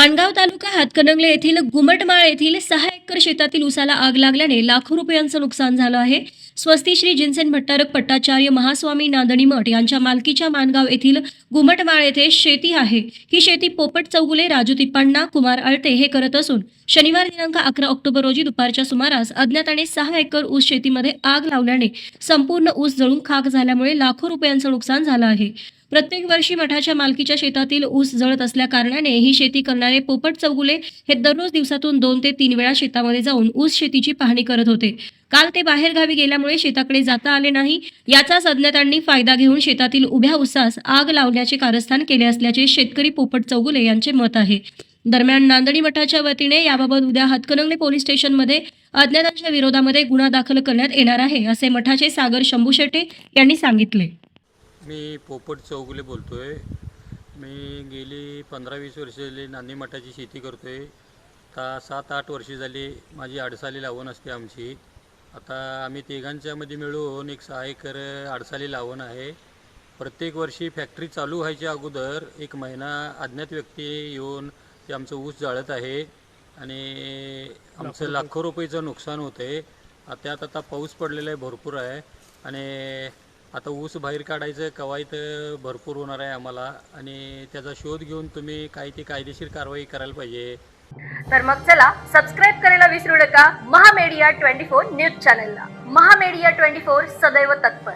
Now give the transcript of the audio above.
माणगाव तालुका हातकणंगले येथील गुमटमाळ येथील सहा एकर शेतातील उसाला आग लागल्याने लाखो रुपयांचं नुकसान झालं आहे. स्वस्ती श्री जिनसेन भट्टारक पट्टाचार्य महास्वामी नांदणी मठ यांच्या मालकीच्या माणगाव येथील गुमटमाळ येथे शेती आहे. ही शेती पोपट चौगुले राजू तिप्पाण्णा कुमार अळते हे करत असून शनिवार दिनांक अकरा ऑक्टोबर रोजी दुपारच्या सुमारास अज्ञाताने सहा एकर ऊस शेतीमध्ये आग लावल्याने संपूर्ण ऊस जळून खाक झाल्यामुळे लाखो रुपयांचं नुकसान झालं आहे. प्रत्येक वर्षी मठाच्या मालकीच्या शेतातील ऊस जळत असल्या कारणाने ही शेती करणारे पोपट चौगुले हे दररोज दिवसातून दोन ते तीन वेळा शेतामध्ये जाऊन ऊस शेतीची पाहणी करत होते. काल ते बाहेर गावी गेल्यामुळे शेताकडे जाता आले नाही. याचाच अज्ञातांनी फायदा घेऊन शेतातील उभ्या ऊसास आग लावण्याचे कारस्थान केले असल्याचे शेतकरी पोपट चौगुले यांचे मत आहे. दरम्यान नांदणी मठाच्या वतीने याबाबत उद्या हातकणंगले पोलीस स्टेशनमध्ये अज्ञातांच्या विरोधामध्ये गुन्हा दाखल करण्यात येणार आहे असे मठाचे सागर शंभू शेटे यांनी सांगितले. मी पोपट चौगुले बोलतो आहे मी गेली पंधरा वीस वर्ष झाली नांदी मठाची शेती करतो आहे आता सात आठ वर्षे झाली माझी अडसाली लावण असते आमची. आता आम्ही तिघांच्यामध्ये मिळून एक सहा एकर अडसाली लावण आहे. प्रत्येक वर्षी फॅक्टरी चालू व्हायच्या अगोदर एक महिना अज्ञात व्यक्ती येऊन ते आमचं ऊस जाळत आहे आणि आमचं लाखो रुपयेचं नुकसान होतं आहे त्यात आता पाऊस पडलेला आहे भरपूर आहे. आणि आता ऊस बाहेर काढायचं कवायत भरपूर होणार आहे आम्हाला. आणि त्याचा शोध घेऊन तुम्ही काही ती कायदेशीर कारवाई करायला पाहिजे. तर मग चला सबस्क्राईब करायला विसरू नका. महामेडिया ट्वेंटी फोर न्यूज चॅनलला. महामेडिया ट्वेंटी फोर सदैव तत्पर.